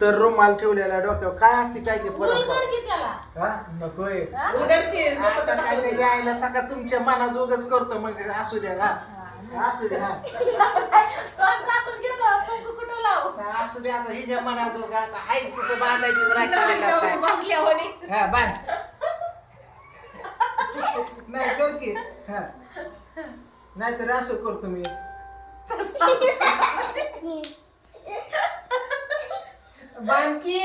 तर रुमाल ठेवलेला डोक्यावर. काय असते काय की परंपरा की हा? नकोय. हा? उलगडते, नको आता तसं काय करू. ते यायला सका तुमच्या मनात उगच करतो मग असू द्या हा. असू द्या. हा. तोंड टाकून घेतो कुंकू कुठं लावू? असू द्या आता हिच्या मनात उगा आता हाय बांधायचं राखलेलं काय बसल्या होणी. हा बांध. नाही कर की. हा. नाहीतर असं करतो मी. बांधकी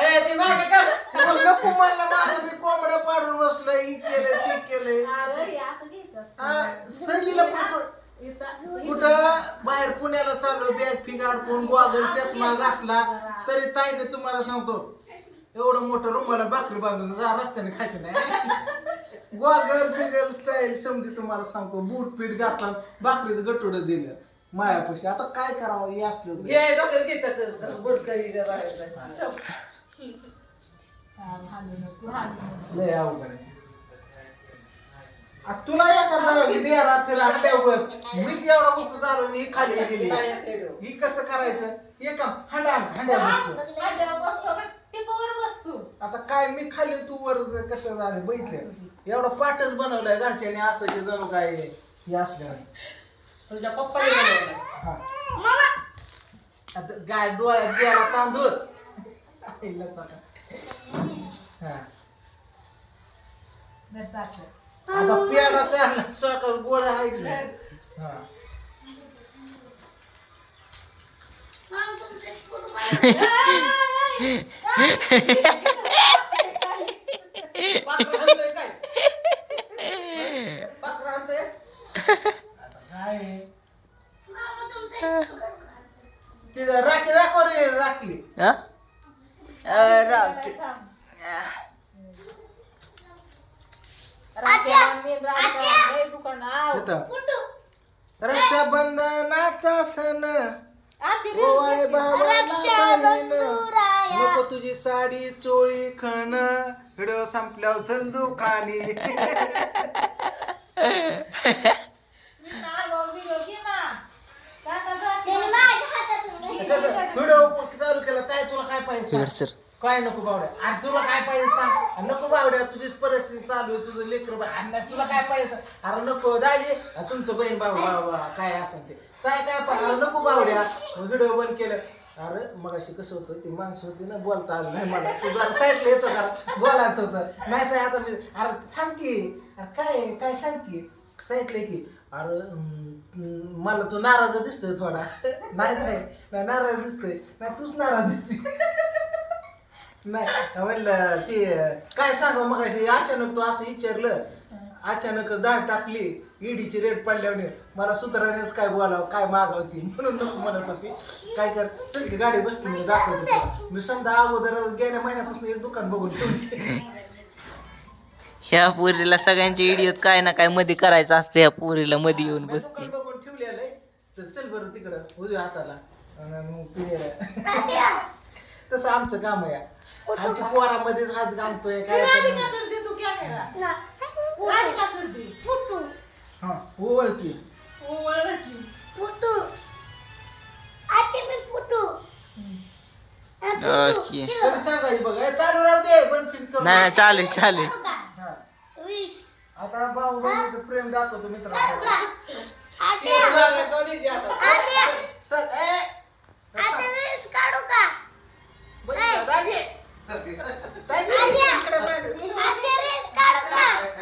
ए, ते काढ. नको म्हणलं माझं मी कोंबड्या पाडून बसलोय ही केलंय ते केलंय. हा, सहलीला कुठं इथं- कुठं? बाहेर पुण्याला चाललो बॅग फिग अडकून गॉगल चष्मा घातला. तरी ताईने तुम्हाला सांगतो एवढं मोठं रुमाला भाकरी बांधून जा रस्त्याने खायचं नाही. गॉगल फिगल स्टाईल समधी तुम्हाला सांगतो बूट पीठ घातला भाकरीचं गटोड दिलं. मायापाशी. आता काय करावं? हे असलं घे, घे तसं, बाहेर जायचं. हा. लय अवघड आहे. आ, तुला एखादा डेरा बस. मीच एवढा उंच झालो ही खाली गेली. ही कसं करायचं? हे काम हंड्या हंड्या बसतो माझ्यावर बसतो. ना, टिपावर बसतो. आता काय मी खाली तू वर कसं झालं? बघितलं. एवढा पाठच बनवलाय घरच्याने असं की जणू काय हे असलं. तुझ्या पप्पाने बनवलं. हा आता गाय डोळ्यात गेला तांदूळ आईला सका. हा बरं, साखर. आता पेडा चालला सकाळ गोड आहे की नाही? हा पाकळं आणतोय काय? पाकळं आणतोय? रक्षाबंधनाचा सण. ओवाळे बहीण. नको तुझी साडी चोळी खण. व्हिडिओ संपल्यावर चल दुकानी. मी ना, भाऊ, व्हिडिओ काय तुला काय पाहिजे सांग? काय नको बावड्या? आणि तुला काय पाहिजे सांग. आणि नको बावड्या तुझी परिस्थिती चालू आहे तुझं लेकर आणि तुला काय पाहिजे सांग. अरे नको दाजी आणि तुमचं बहीण भाऊ भाऊ काय असेल ते. काय काय पाहिजे अरे नको बावड्या. व्हिडिओ बंद केलं. अरे मगाशी कसं होतं ती माणसं होती ना बोलता आलं नाही मला. तू जरा साईडला येतो का बोलायचं होतं. नाही तर आता मी अरे थांब की. अरे काय काय सांग की? साईडला की. अरे हम्म, मला तो नाराज दिसतोय थोडा. नाही नाही नाही, नाराज दिसतोय. नाही तूच नाराज दिसते नाही म्हणलं ते काय सांगा मग अचानक तू असं विचारलं. अचानक दाढ टाकली इडीची रेट पडल्याने मला सुधारण्यास काय बोलावं काय मागावती म्हणून नको म्हणत होती. काय कर चल की गाडी बसली मी मी समजा अगोदर गेल्या महिन्यापासून एक दुकान बघून ठेवली. ह्या पोरीला सगळ्यांच्या इडियत काय ना काय मध्ये करायचं असतं ह्या पोरीला मध्ये येऊन बसते. दुकान बघून ठेवलेलं आहे तर चल बरं तिकडं हाताला. आणि मग तसं आमचं काम आहे. आमची पोरामध्येच हात घालतोय काय राधिका करते तू कॅमेरा. राधिका करते. हा ओळख. की ओळख की. ओके तरी सांगायची बघ. ए, चालू राहू दे बंद फिट करू नाही चालेल चालेल. आता भाऊ बहिणीचं प्रेम दाखवतो मित्रांनो. सर ए इकडे.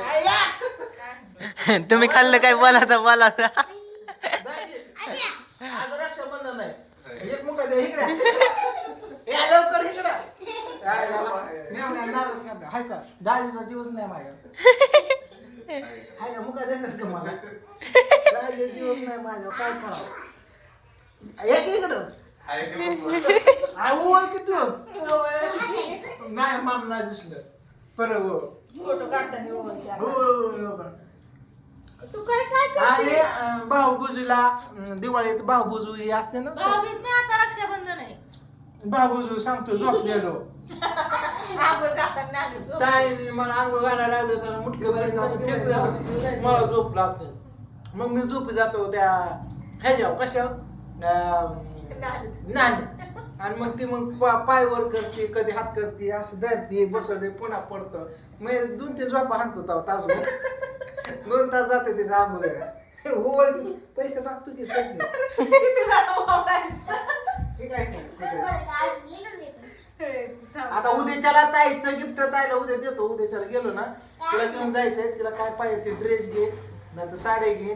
आया. तुम्ही खाल्लं काय बोलाचा बोलाचा दाजी आज रक्षाबंधन आहे. एक मुका दे इकडे. या लवकर इकडे. काय झालं? मेवण्या नाराज करता. हाय का? दाजीचा जीवच नाही माझ्या हाय का? मुका देतात का मला? दाजीचा जीवच नाही माझ्या काय करावं? एक इकडं. आऊ की तू. नाही मला नाही दिसलं. बरं हो फोटो काढताना ओळख. हो, हो, हो. तू काय काय करते? भाऊबुजीला दिवाळीत भाऊबुजू ही असते ना? भाऊबीज नाही आता रक्षाबंधन आहे. भाऊबुजू सांगतो झोपलेलो. ताईने मला आंघोळ घालायला लागलं तर मुटकं भरून असं फेकलं. मला झोप लागते. मग मी झोपी जातो त्या ह्याच्यावर कशावर? नाणी आणि मग ती मग पा- पाय वर करते कधी हात करते असं धरते बसवते पुन्हा पडतं. मग दोन तीन झोपा हाणतो तेव्हा तासभर. दोन तास जाते तिचा आंबोलीला हो पैसे टाकतो की सगळे वापरायचं? हे काय नाही. आता उद्याच्याला ताईचं गिफ्ट ताईला उद्या देतो. उद्याच्याला गेलो ना तुला घेऊन जायचंय. तिला काय पाहिजे ते ड्रेस घे नाहीतर साड्या घे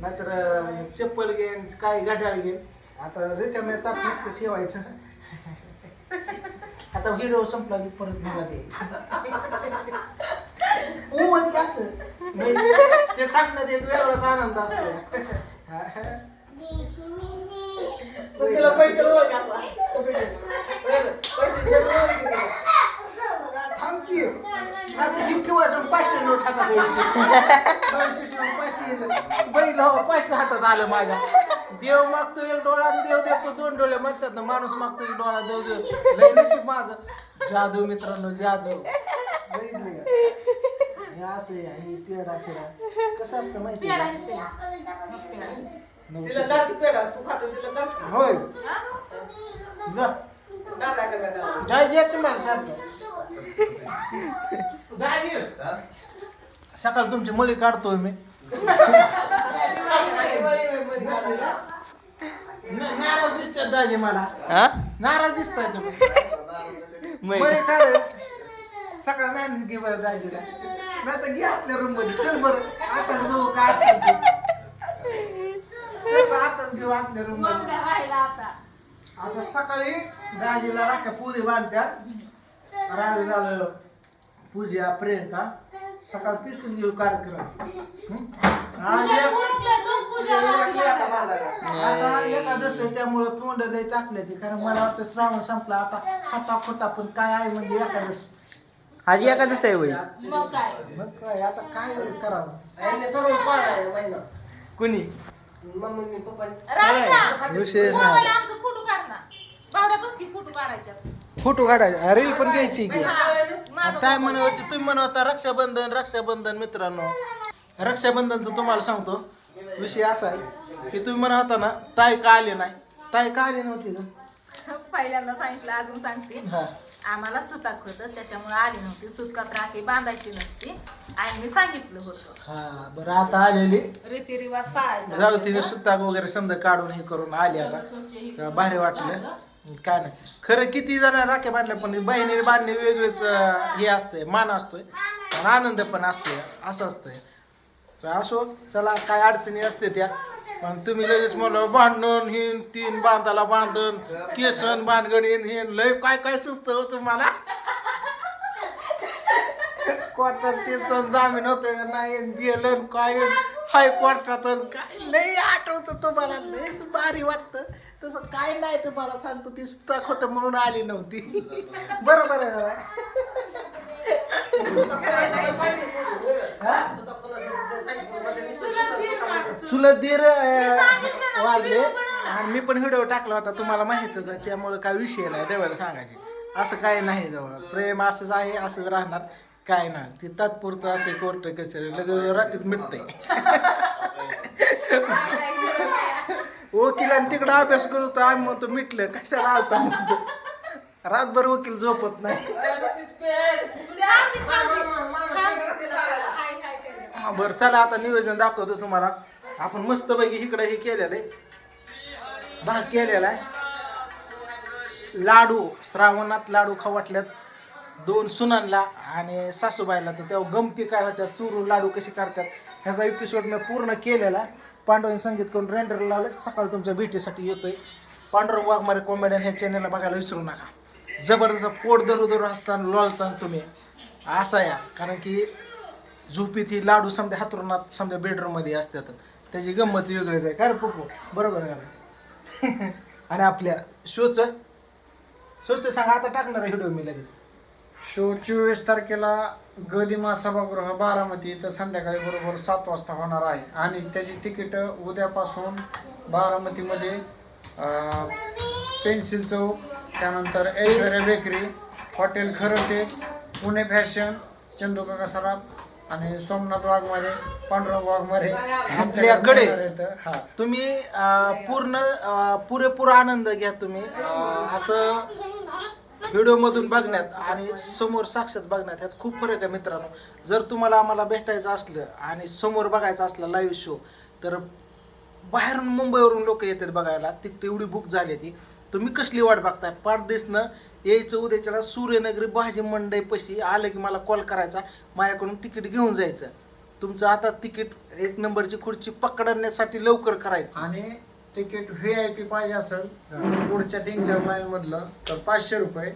नाहीतर अं, चप्पल घे काय घड्याळ घे. आता रिकाम्या ताप मस्त ठेवायचं. आता व्हिडिओ संपला की परत मला दे हो म्हणजे असं. म्हणजे ते टाकण्यात एक वेगळाच आनंद असतो. तू तिला पैसे रोज घातला. घेतले. थँक्यू आता गिफ्ट ठेवायचं पाचशे नोट हातात यायची पाचशे बैल हो पाचशे हातात आलं माझ्या देव मागतो एक डोळा देव देतो दोन डोळे म्हणतात ना माणूस मागतो एक डोळा देव देव लय नशीब माझं जादू मित्रांनो जादू का? हे असं हे पेडा पेडा कसं असतं माहिती. का? तिला चालती पेढा तू खातो तिला चालती होय सकाळ तुमची मळी काढतोय मी. नाराज दिसतात दाजी मला. हा? नाराज मै- मळी. काढ. सकाळ नाही घे बरं दाजीला. नाही तर घे आपल्या रूममध्ये. चल बरं. आताच बघू काय असेल आताच घेऊ आपल्या रूममध्ये. आता सकाळी दाजीला राख्या पुरी बांधत्यात. रात्री झालं पूजा प्रियंका सकाळ पिसून घेऊ कार्यक्रम. लागली आता एकादश आहे त्यामुळे तोंड लय टाकले ते. कारण मला वाटतं श्रावण संपला आता खटा खोटा पण काय आहे म्हणजे एकादश. आज एखादच आहे वय मग काय? मग काय आता काय करावं? कुणी? विशेष नाही. बावड्या बस की फोटो काढायच्या. फोटो काढायचे. रील पण घ्यायची की. हा, काय म्हणत होते? तुम्ही म्हणत होता रक्षाबंधन रक्षाबंधन मित्रांनो. रक्षाबंधनचं तुम्हाला सांगतो. विषय असा आहे की तुम्ही म्हणत होता ना ताई का आली नाही? ताई का आली नव्हती का पहिल्यांदा सांगितलं अजून सांगते. हा. आम्हाला सुताक होतं त्याच्यामुळे आली नव्हती. सुतकात राखी बांधायची नसती. आणि मी सांगितलं होतं. हा बरं आता आलेली. रीतिरिवाज पाळायचा जाऊ तिने सुताक वगैरे समजा काढून हे करून आली आता. तेव्हा भारी वाटलं. काय नाही. खरं किती जण राख्या बांधल्या पण बहिणी बांधणे वेगळेच हे असतंय मान असतोय. आणि आनंद पण असतोय असं असतंय. तर असो चला काय अडचणी असते त्या. पण तुम्ही लगेच म्हणलं भांडण हिन तीन बांधाला बांधण केसन बांधगण हिन हिन लय काय काय सुचतं हो तुम्हाला? कोर्टात ते जामीन होतं का नाही गेलं काय हायकोर्टात न काय लय आठवतं तुम्हाला लय भारी वाटतं. तसं काय नाही तुम्हाला सांगतो ती स्टक होतं म्हणून आली नव्हती. बरोबर आहे दादा हा? चुलत दीर अं, आणि मी पण व्हिडिओ टाकला होता तुम्हाला माहितच आहे त्यामुळे काय विषय नाही देवाला सांगायचे. असं काय नाही जवळ. प्रेम असंच आहे असंच राहणार. काय नाही. ती तात्पुरतं असते कोर्ट कचेरी लगेच रात्रीत मिटते. वकिलांनी तिकडं अभ्यास करू तर आम्ही म्हणतो मिटलं कशाला आलता म्हणतो. रातभर वकील झोपत नाही. हा, बरं चला आता नियोजन दाखवतो तुम्हाला. आपण मस्तपैकी इकडे हे केलेलं आहे. भाग केलेला आहे. लाडू श्रावणात लाडू खाऊ वाटल्यात. दोन सुनांना आणि सासूबाईला तर तेव्हा गमती काय होत्या? चुरून लाडू कसे करतात? ह्याचा एपिसोड मी पूर्ण केलेला. पांडवांनी संगीत करून रेंडरला लावलं सकाळी तुमच्या भेटीसाठी येतोय. पांडुरंग वाघमारे कॉमेडियन ह्या चॅनलला बघायला विसरू नका. जबरदस्त पोट धरू धरू असताना लोळताना तुम्ही. असा या. कारण की झोपीत ही लाडू समजा हातरुणात समजा बेडरूममध्ये असतात. त्याची गंमत वेगळीच आहे. काय रे पप्पू? बरोबर आहे आणि आपल्या शोचं? शोचं सांगा आता टाकणार आहे व्हिडिओ मी लगेच. शोची वीस तारखेला गदिमा सभागृह बारामती इथं संध्याकाळी बरोबर सात वाजता होणार आहे आणि त्याची तिकीट उद्यापासून बारामतीमध्ये पेन्सिल चौक त्यानंतर ऐश्वर्या बेकरी हॉटेल खरं तेच पुणे फॅशन चंदुकाका सराफ आणि सोमनाथ वाघमारे पांडुरंग वाघमारे आपल्याकडे. हा तुम्ही पूर्ण पुरेपूर आनंद घ्या तुम्ही असं व्हिडिओमधून बघण्यात आणि समोर साक्षात बघण्यात ह्यात खूप फरक आहे मित्रांनो. जर तुम्हाला आम्हाला भेटायचं असलं आणि समोर बघायचं असलं लाईव्ह शो तर बाहेरून मुंबईवरून लोक येतात बघायला. तिकडे एवढी बुक झाली ती. तुम्ही कसली वाट बघताय? पारदेशनं यायचं उद्याच्याला सूर्यनगरी भाजी मंडईपाशी आलं की मला कॉल करायचा. माझ्याकडून तिकीट घेऊन जायचं. तुमचं आता तिकीट एक नंबरची खुर्ची पकडण्यासाठी लवकर करायचं. आणि तिकीट व्ही आय पी पाहिजे असेल पुढच्या तीन चार लाईन मधलं तर पाचशे रुपये.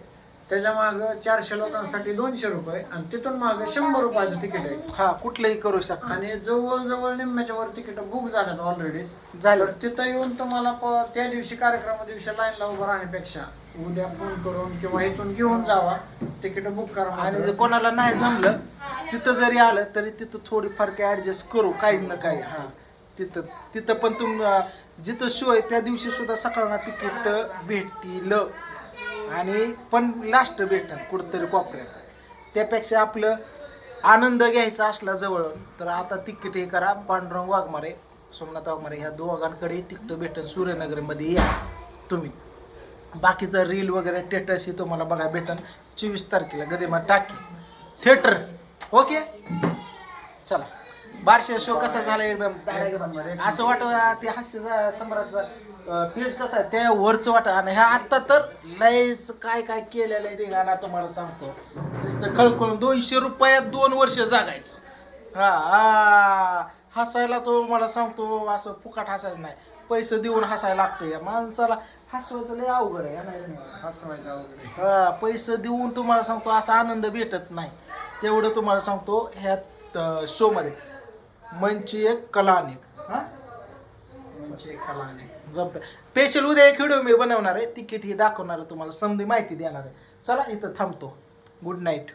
त्याच्या माग चारशे लोकांसाठी दोनशे रुपये आणि तिथून माग शंभर रुपयाचं तिकीट आहे. हा कुठलंही करू शकता. आणि जवळ जवळ निम्म्याच्या वर तिकीट बुक झाल्यात ऑलरेडी झालं. तर तिथं येऊन तुम्हाला प- त्या दिवशी कार्यक्रमा दिवशी लाईनला उभं राहण्यापेक्षा उद्या फोन करून किंवा इथून घेऊन जावा तिकीट बुक करा आणि मात्र. जर कोणाला नाही जमलं तिथं जरी आलं तरी तिथं थोडीफार काही ऍडजस्ट करू काही ना काही. हा. तिथं तिथं पण तुम जिथं शो आहे त्या दिवशी सुद्धा सकाळना तिकीट भेटतील. आणि पण लास्ट भेटणार कुठंतरी कोपऱ्यात. त्यापेक्षा आपलं आनंद घ्यायचा असला जवळ. तर आता तिकीट हे करा पांडुरंग वाघमारे सोमनाथ वाघमारे ह्या दोघांकडे तिकीट भेटेल सूर्यनगरमध्ये या तुम्ही. बाकीचं रील वगैरे टेटस हे तुम्हाला बघा भेटन. चोवीस तारखेला गदिमा टाकी. थिएटर ओके चला. बारशे शो कसा झाला एकदम? असं वाट ते हास्य सम्राटचा पेज कसा आहे? त्या वरचं वाट आणि ह्या आत्ता तर लयच काय काय केलेलं आहे ते गाणं तुम्हाला सांगतो. नुसतं खळखळून दोनशे रुपयात दोन वर्ष जागायचं. हा हा हसायला तो मला सांगतो असं फुकाट हसायचं नाही. पैसे देऊन हसायला लागतं या माणसाला. हसवायचं लय अवघड आहे हसवायचं अवघड. हा पैसे देऊन तुम्हाला सांगतो असा आनंद भेटत नाही. तेवढं तुम्हाला सांगतो ह्या शोमध्ये मंची एक कला अनेक हा म्हणजे. जमतं स्पेशल उद्या एक व्हिडिओ मी बनवणार आहे. तिकीट ही दाखवणार आहे तुम्हाला. समधी माहिती देणार आहे. चला इथं थांबतो. Good night